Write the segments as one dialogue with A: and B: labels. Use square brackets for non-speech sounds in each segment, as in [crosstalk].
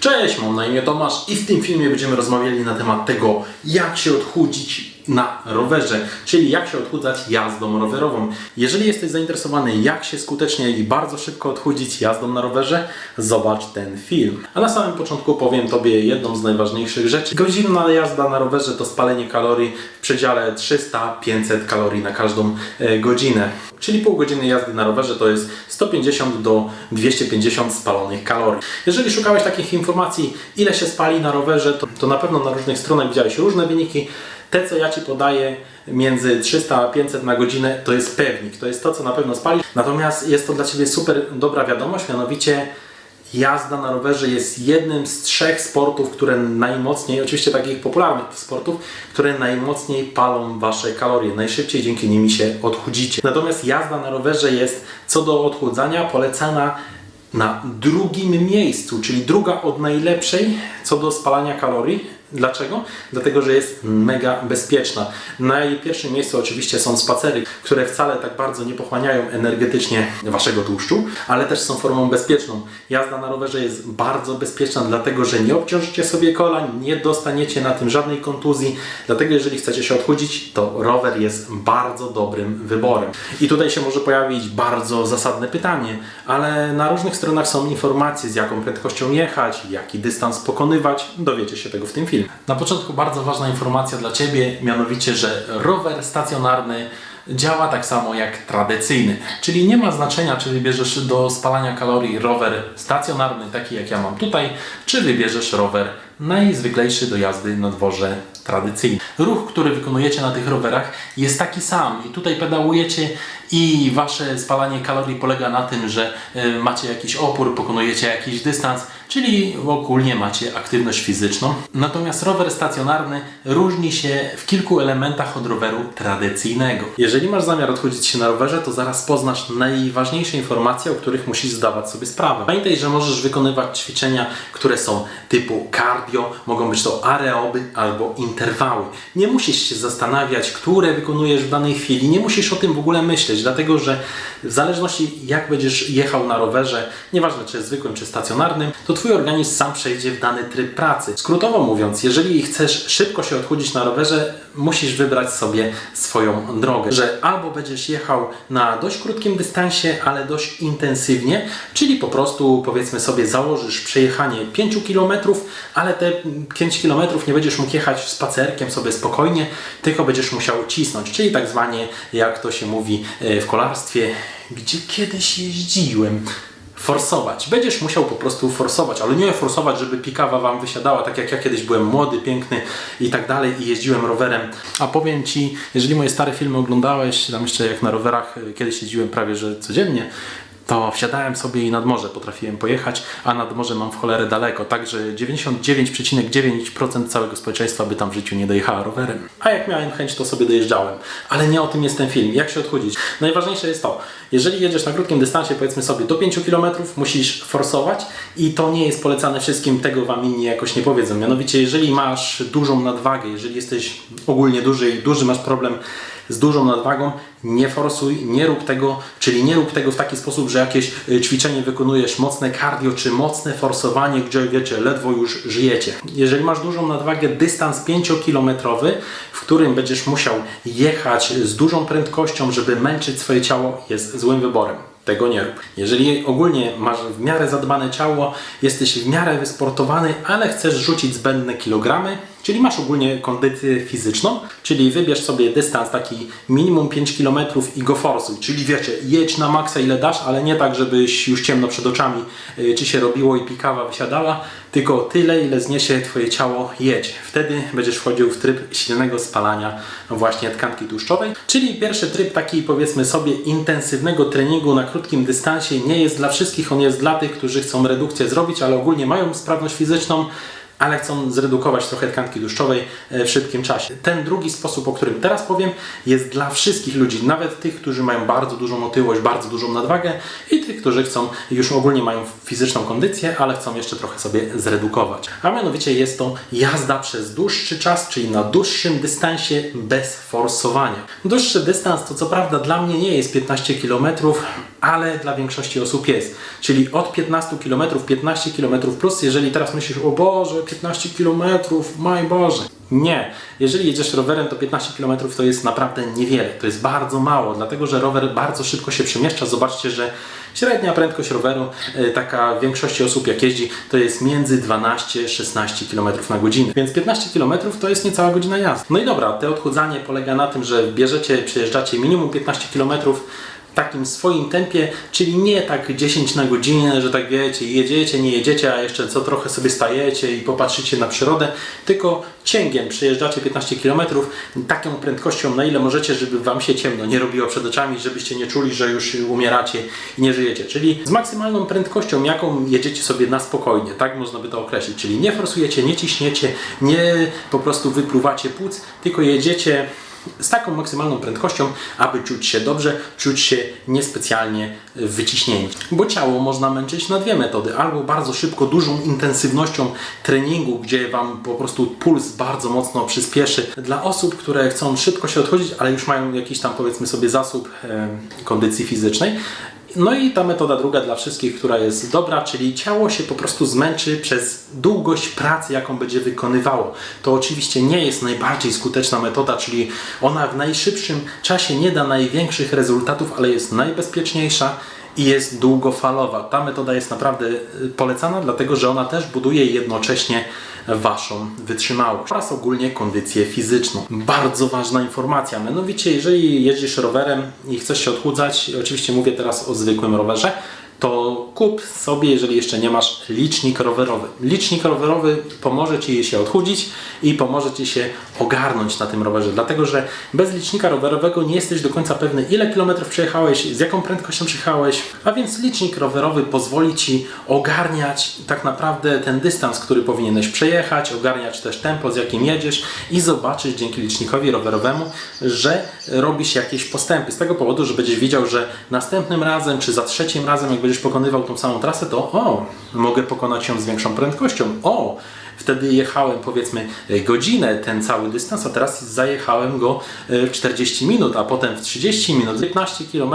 A: Cześć, mam na imię Tomasz i w tym filmie będziemy rozmawiali na temat tego, jak się odchudzić na rowerze, czyli jak się odchudzać jazdą rowerową. Jeżeli jesteś zainteresowany, jak się skutecznie i bardzo szybko odchudzić jazdą na rowerze, zobacz ten film. A na samym początku powiem Tobie jedną z najważniejszych rzeczy. Godzinna jazda na rowerze to spalenie kalorii w przedziale 300-500 kalorii na każdą e, godzinę. Czyli pół godziny jazdy na rowerze to jest 150 do 250 spalonych kalorii. Jeżeli szukałeś takich informacji, ile się spali na rowerze, to, to na pewno na różnych stronach widziałeś różne wyniki. Te, co ja Ci podaję między 300 a 500 na godzinę, to jest pewnik. To jest to, co na pewno spali. Natomiast jest to dla Ciebie super dobra wiadomość, mianowicie jazda na rowerze jest jednym z trzech sportów, które najmocniej, oczywiście takich popularnych sportów, które najmocniej palą Wasze kalorie. Najszybciej dzięki nimi się odchudzicie. Natomiast jazda na rowerze jest co do odchudzania polecana na drugim miejscu, czyli druga od najlepszej co do spalania kalorii. Dlaczego? Dlatego, że jest mega bezpieczna. Na jej pierwszym miejscu oczywiście są spacery, które wcale tak bardzo nie pochłaniają energetycznie waszego tłuszczu, ale też są formą bezpieczną. Jazda na rowerze jest bardzo bezpieczna, dlatego że nie obciążycie sobie kolan, nie dostaniecie na tym żadnej kontuzji. Dlatego, jeżeli chcecie się odchudzić, to rower jest bardzo dobrym wyborem. I tutaj się może pojawić bardzo zasadne pytanie, ale na różnych stronach są informacje, z jaką prędkością jechać, jaki dystans pokonywać. Dowiecie się tego w tym filmie. Na początku bardzo ważna informacja dla Ciebie, mianowicie, że rower stacjonarny działa tak samo jak tradycyjny. Czyli nie ma znaczenia, czy wybierzesz do spalania kalorii rower stacjonarny, taki jak ja mam tutaj, czy wybierzesz rower najzwyklejszy do jazdy na dworze tradycyjny. Ruch, który wykonujecie na tych rowerach jest taki sam i tutaj pedałujecie i wasze spalanie kalorii polega na tym, że y, macie jakiś opór, pokonujecie jakiś dystans, czyli ogólnie macie aktywność fizyczną. Natomiast rower stacjonarny różni się w kilku elementach od roweru tradycyjnego. Jeżeli masz zamiar odchudzić się na rowerze, to zaraz poznasz najważniejsze informacje, o których musisz zdawać sobie sprawę. Pamiętaj, że możesz wykonywać ćwiczenia, które są typu mogą być to aeroby albo interwały. Nie musisz się zastanawiać, które wykonujesz w danej chwili, nie musisz o tym w ogóle myśleć, dlatego że w zależności jak będziesz jechał na rowerze, nieważne czy zwykłym czy stacjonarnym, to Twój organizm sam przejdzie w dany tryb pracy. Skrótowo mówiąc, jeżeli chcesz szybko się odchudzić na rowerze, musisz wybrać sobie swoją drogę, że albo będziesz jechał na dość krótkim dystansie, ale dość intensywnie, czyli po prostu powiedzmy sobie założysz przejechanie 5 km, ale te 5 km nie będziesz mógł jechać spacerkiem sobie spokojnie, tylko będziesz musiał cisnąć, czyli tak zwanie, jak to się mówi e, w kolarstwie, gdzie kiedyś jeździłem forsować. Będziesz musiał po prostu forsować, ale nie forsować, żeby pikawa Wam wysiadała, tak jak ja kiedyś byłem młody, piękny i tak dalej i jeździłem rowerem. A powiem Ci, jeżeli moje stare filmy oglądałeś, tam jeszcze jak na rowerach y, kiedyś jeździłem prawie że codziennie, to wsiadałem sobie i nad morze potrafiłem pojechać, a nad morze mam w cholerę daleko, także 99,9% całego społeczeństwa by tam w życiu nie dojechała rowerem. A jak miałem chęć, to sobie dojeżdżałem. Ale nie o tym jest ten film. Jak się odchudzić? Najważniejsze jest to, jeżeli jedziesz na krótkim dystansie, powiedzmy sobie do 5 km, musisz forsować i to nie jest polecane wszystkim, tego Wam inni jakoś nie powiedzą. Mianowicie, jeżeli masz dużą nadwagę, jeżeli jesteś ogólnie duży i duży masz problem z dużą nadwagą, nie forsuj, nie rób tego, czyli nie rób tego w taki sposób, że jakieś y, ćwiczenie wykonujesz mocne cardio czy mocne forsowanie, gdzie wiecie, ledwo już żyjecie. Jeżeli masz dużą nadwagę, dystans 5-kilometrowy, w którym będziesz musiał jechać z dużą prędkością, żeby męczyć swoje ciało, jest złym wyborem. Tego nie rób. Jeżeli ogólnie masz w miarę zadbane ciało, jesteś w miarę wysportowany, ale chcesz rzucić zbędne kilogramy, czyli masz ogólnie kondycję fizyczną, czyli wybierz sobie dystans taki minimum 5 km i go forsuj. Czyli wiecie, jedź na maksa ile dasz, ale nie tak, żebyś już ciemno przed oczami y, ci się robiło i pikawa wysiadała, tylko tyle, ile zniesie Twoje ciało, jedź. Wtedy będziesz wchodził w tryb silnego spalania właśnie tkanki tłuszczowej. Czyli pierwszy tryb taki powiedzmy sobie intensywnego treningu na krótkim dystansie nie jest dla wszystkich, on jest dla tych, którzy chcą redukcję zrobić, ale ogólnie mają sprawność fizyczną, ale chcą zredukować trochę tkanki tłuszczowej e, w szybkim czasie. Ten drugi sposób, o którym teraz powiem, jest dla wszystkich ludzi, nawet tych, którzy mają bardzo dużą otyłość, bardzo dużą nadwagę i tych, którzy chcą, już ogólnie mają fizyczną kondycję, ale chcą jeszcze trochę sobie zredukować. A mianowicie jest to jazda przez dłuższy czas, czyli na dłuższym dystansie bez forsowania. Dłuższy dystans to co prawda dla mnie nie jest 15 km, ale dla większości osób jest. Czyli od 15 km, 15 km plus, jeżeli teraz myślisz, o Boże, 15 km, mój Boże. Nie. Jeżeli jedziesz rowerem, to 15 km to jest naprawdę niewiele. To jest bardzo mało, dlatego że rower bardzo szybko się przemieszcza. Zobaczcie, że średnia prędkość roweru, e, taka w większości osób jak jeździ, to jest między 12-16 km na godzinę. Więc 15 km to jest niecała godzina jazdy. No i dobra, te odchudzanie polega na tym, że bierzecie, przejeżdżacie minimum 15 km takim swoim tempie, czyli nie tak 10 na godzinę, że tak wiecie, jedziecie, nie jedziecie, a jeszcze co trochę sobie stajecie i popatrzycie na przyrodę, tylko cięgiem przejeżdżacie 15 km taką prędkością, na ile możecie, żeby Wam się ciemno nie robiło przed oczami, żebyście nie czuli, że już umieracie i nie żyjecie. Czyli z maksymalną prędkością, jaką jedziecie sobie na spokojnie, tak można by to określić. Czyli nie forsujecie, nie ciśniecie, nie po prostu wypluwacie płuc, tylko jedziecie z taką maksymalną prędkością, aby czuć się dobrze, czuć się niespecjalnie wyciśnieni. Bo ciało można męczyć na dwie metody. Albo bardzo szybko, dużą intensywnością treningu, gdzie Wam po prostu puls bardzo mocno przyspieszy. Dla osób, które chcą szybko się odchodzić, ale już mają jakiś tam powiedzmy sobie zasób kondycji fizycznej, no i ta metoda druga dla wszystkich, która jest dobra, czyli ciało się po prostu zmęczy przez długość pracy, jaką będzie wykonywało. To oczywiście nie jest najbardziej skuteczna metoda, czyli ona w najszybszym czasie nie da największych rezultatów, ale jest najbezpieczniejsza i jest długofalowa. Ta metoda jest naprawdę y, polecana, dlatego że ona też buduje jednocześnie Waszą wytrzymałość oraz ogólnie kondycję fizyczną. Bardzo ważna informacja, mianowicie jeżeli jeździsz rowerem i chcesz się odchudzać, oczywiście mówię teraz o zwykłym rowerze, to kup sobie, jeżeli jeszcze nie masz, licznik rowerowy. Licznik rowerowy pomoże Ci się odchudzić i pomoże Ci się ogarnąć na tym rowerze, dlatego że bez licznika rowerowego nie jesteś do końca pewny, ile kilometrów przejechałeś, z jaką prędkością przejechałeś, a więc licznik rowerowy pozwoli Ci ogarniać tak naprawdę ten dystans, który powinieneś przejechać, ogarniać też tempo, z jakim jedziesz i zobaczyć dzięki licznikowi rowerowemu, że robisz jakieś postępy. Z tego powodu, że będziesz widział, że następnym razem, czy za trzecim razem, jak będziesz pokonywał tą samą trasę, to o, mogę pokonać ją z większą prędkością. O, wtedy jechałem powiedzmy godzinę ten cały dystans, a teraz zajechałem go e, w 40 minut, a potem w 30 minut, 15 km,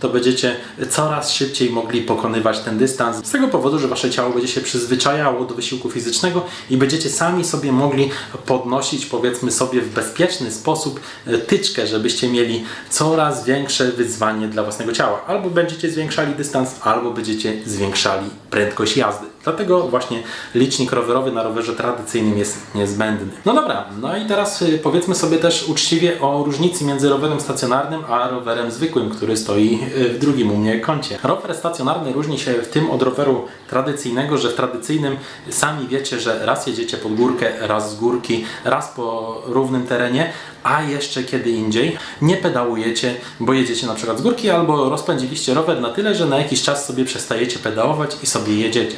A: to będziecie coraz szybciej mogli pokonywać ten dystans. Z tego powodu, że wasze ciało będzie się przyzwyczajało do wysiłku fizycznego i będziecie sami sobie mogli podnosić powiedzmy sobie w bezpieczny sposób e, tyczkę, żebyście mieli coraz większe wyzwanie dla własnego ciała. Albo będziecie zwiększali dystans, albo będziecie zwiększali prędkość jazdy. Dlatego właśnie licznik rowerowy na rowerze tradycyjnym jest niezbędny. No dobra, no i teraz y, powiedzmy sobie też uczciwie o różnicy między rowerem stacjonarnym a rowerem zwykłym, który stoi y, w drugim u mnie kącie. Rower stacjonarny różni się w tym od roweru tradycyjnego, że w tradycyjnym sami wiecie, że raz jedziecie pod górkę, raz z górki, raz po równym terenie, a jeszcze kiedy indziej nie pedałujecie, bo jedziecie na przykład z górki albo rozpędziliście rower na tyle, że na jakiś czas sobie przestajecie pedałować i sobie jedziecie.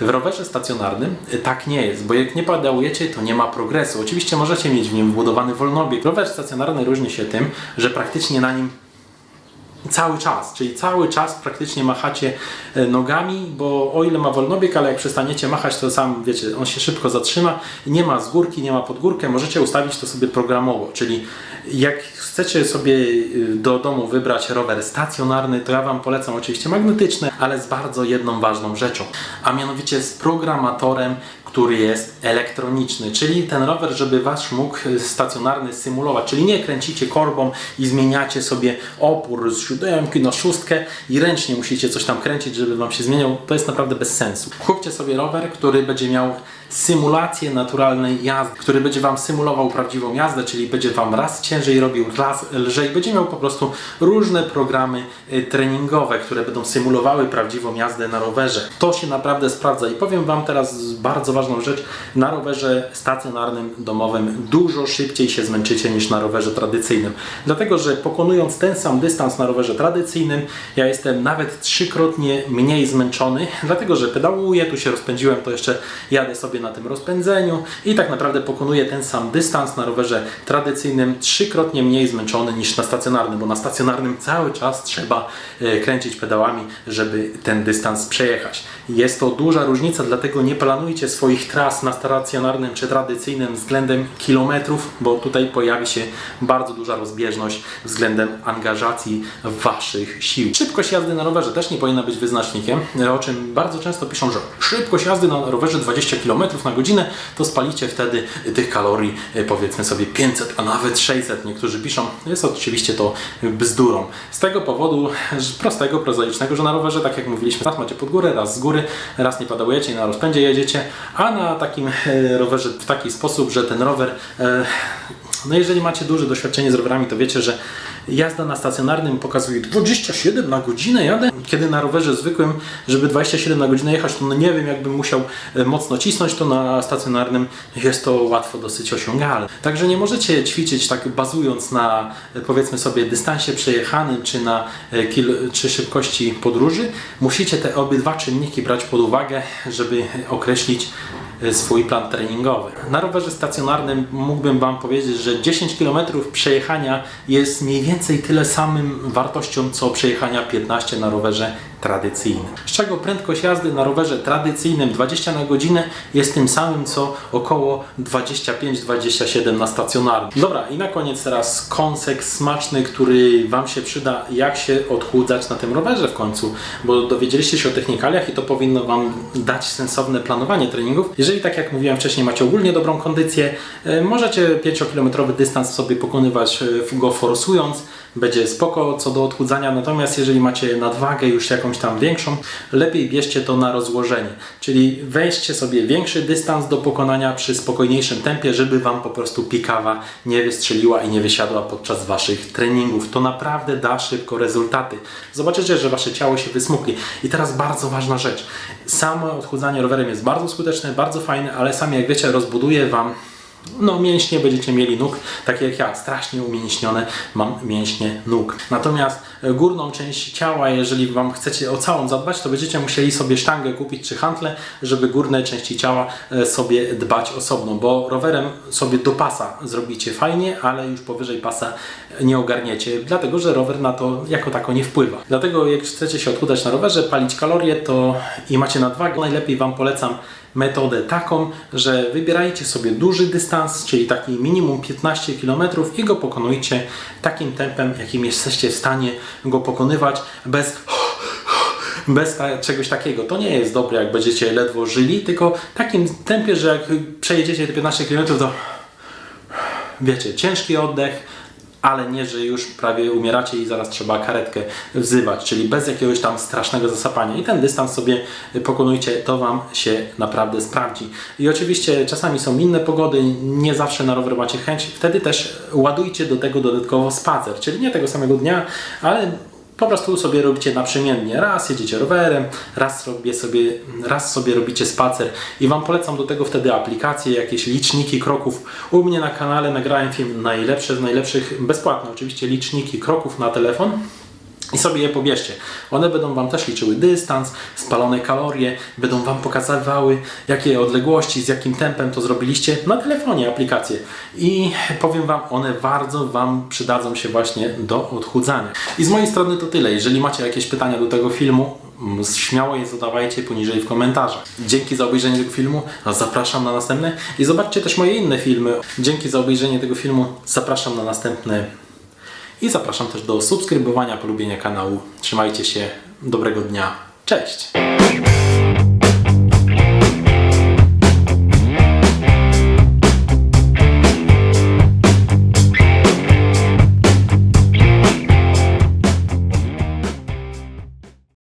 A: W rowerze stacjonarnym tak nie jest, bo jak nie pedałujecie, to nie ma progresu. Oczywiście możecie mieć w nim wbudowany wolnobieg. Rower stacjonarny różni się tym, że praktycznie na nim cały czas, czyli cały czas praktycznie machacie e, nogami, bo o ile ma wolnobieg, ale jak przestaniecie machać, to sam wiecie, on się szybko zatrzyma. Nie ma z górki, nie ma pod górkę, możecie ustawić to sobie programowo, czyli jak chcecie sobie y, do domu wybrać rower stacjonarny, to ja Wam polecam oczywiście magnetyczny, ale z bardzo jedną ważną rzeczą, a mianowicie z programatorem, który jest elektroniczny, czyli ten rower, żeby Wasz mógł y, stacjonarny symulować, czyli nie kręcicie korbą i zmieniacie sobie opór z siódemki na szóstkę i ręcznie musicie coś tam kręcić, żeby Wam się zmieniał, to jest naprawdę bez sensu. Kupcie sobie rower, który będzie miał symulację naturalnej jazdy, który będzie Wam symulował prawdziwą jazdę, czyli będzie Wam raz ciężej robił, raz lżej, będzie miał po prostu różne programy y, treningowe, które będą symulowały prawdziwą jazdę na rowerze. To się naprawdę sprawdza i powiem Wam teraz bardzo ważną rzecz, na rowerze stacjonarnym, domowym dużo szybciej się zmęczycie niż na rowerze tradycyjnym. Dlatego, że pokonując ten sam dystans na rowerze tradycyjnym, ja jestem nawet trzykrotnie mniej zmęczony, [laughs] dlatego, że pedałuję, tu się rozpędziłem, to jeszcze jadę sobie na tym rozpędzeniu i tak naprawdę pokonuje ten sam dystans na rowerze tradycyjnym trzykrotnie mniej zmęczony niż na stacjonarnym, bo na stacjonarnym cały czas trzeba e, kręcić pedałami, żeby ten dystans przejechać. Jest to duża różnica, dlatego nie planujcie swoich tras na stacjonarnym czy tradycyjnym względem kilometrów, bo tutaj pojawi się bardzo duża rozbieżność względem angażacji waszych sił. Szybkość jazdy na rowerze też nie powinna być wyznacznikiem, o czym bardzo często piszą, że szybkość jazdy na rowerze 20 km na godzinę, to spalicie wtedy tych kalorii e, powiedzmy sobie 500, a nawet 600. Niektórzy piszą, jest oczywiście to bzdurą. Z tego powodu prostego, prozaicznego, że na rowerze, tak jak mówiliśmy, raz macie pod górę, raz z góry, raz nie padałujecie na rozpędzie jedziecie, a na takim e, rowerze w taki sposób, że ten rower e, no jeżeli macie duże doświadczenie z rowerami, to wiecie, że jazda na stacjonarnym pokazuje 27 na godzinę jadę. Kiedy na rowerze zwykłym, żeby 27 na godzinę jechać, to no nie wiem, jakbym musiał e, mocno cisnąć, to na stacjonarnym jest to łatwo dosyć osiągalne. Także nie możecie ćwiczyć tak bazując na e, powiedzmy sobie dystansie przejechanym, czy na e, kil, czy szybkości podróży. Musicie te obydwa czynniki brać pod uwagę, żeby określić swój plan treningowy. Na rowerze stacjonarnym mógłbym Wam powiedzieć, że 10 km przejechania jest mniej więcej tyle samym wartością, co przejechania 15 na rowerze tradycyjnym. Z czego prędkość jazdy na rowerze tradycyjnym 20 na godzinę jest tym samym, co około 25-27 na stacjonarnym. Dobra, i na koniec teraz konsek smaczny, który Wam się przyda, jak się odchudzać na tym rowerze w końcu, bo dowiedzieliście się o technikaliach i to powinno Wam dać sensowne planowanie treningów. Jeżeli tak jak mówiłem wcześniej macie ogólnie dobrą kondycję, e, możecie 5-kilometrowy dystans sobie pokonywać e, go forsując, będzie spoko co do odchudzania, natomiast jeżeli macie nadwagę już jakąś tam większą, lepiej bierzcie to na rozłożenie, czyli weźcie sobie większy dystans do pokonania przy spokojniejszym tempie, żeby Wam po prostu pikawa nie wystrzeliła i nie wysiadła podczas Waszych treningów. To naprawdę da szybko rezultaty. Zobaczycie, że Wasze ciało się wysmukli. I teraz bardzo ważna rzecz. Samo odchudzanie rowerem jest bardzo skuteczne, bardzo fajne, ale sami jak wiecie rozbuduje Wam no mięśnie będziecie mieli nóg, takie jak ja, strasznie umięśnione mam mięśnie nóg. Natomiast e, górną część ciała, jeżeli Wam chcecie o całą zadbać, to będziecie musieli sobie sztangę kupić czy hantle, żeby górne części ciała e, sobie dbać osobno, bo rowerem sobie do pasa zrobicie fajnie, ale już powyżej pasa nie ogarniecie, dlatego że rower na to jako tako nie wpływa. Dlatego jak chcecie się odchudzać na rowerze, palić kalorie to i macie nadwagę, najlepiej Wam polecam metodę taką, że wybierajcie sobie duży dystans, czyli taki minimum 15 km i go pokonujcie takim tempem, jakim jesteście w stanie go pokonywać bez bez czegoś takiego. To nie jest dobre, jak będziecie ledwo żyli, tylko w takim tempie, że jak przejedziecie te 15 km, to wiecie, ciężki oddech, ale nie, że już prawie umieracie i zaraz trzeba karetkę wzywać, czyli bez jakiegoś tam strasznego zasapania. I ten dystans sobie pokonujcie, to Wam się naprawdę sprawdzi. I oczywiście czasami są inne pogody, nie zawsze na rower macie chęć, wtedy też ładujcie do tego dodatkowo spacer, czyli nie tego samego dnia, ale po prostu sobie robicie naprzemiennie. Raz jedziecie rowerem, raz, robię sobie, raz sobie robicie spacer i Wam polecam do tego wtedy aplikacje, jakieś liczniki kroków. U mnie na kanale nagrałem film najlepsze z najlepszych, bezpłatne oczywiście, liczniki kroków na telefon. I sobie je pobierzcie. One będą Wam też liczyły dystans, spalone kalorie, będą Wam pokazywały, jakie odległości, z jakim tempem to zrobiliście na telefonie aplikacje. I powiem Wam, one bardzo Wam przydadzą się właśnie do odchudzania. I z mojej strony to tyle. Jeżeli macie jakieś pytania do tego filmu, mm, śmiało je zadawajcie poniżej w komentarzach. Dzięki za obejrzenie tego filmu, zapraszam na następne i zobaczcie też moje inne filmy. Dzięki za obejrzenie tego filmu, zapraszam na następne i zapraszam też do subskrybowania, polubienia kanału. Trzymajcie się, dobrego dnia, cześć!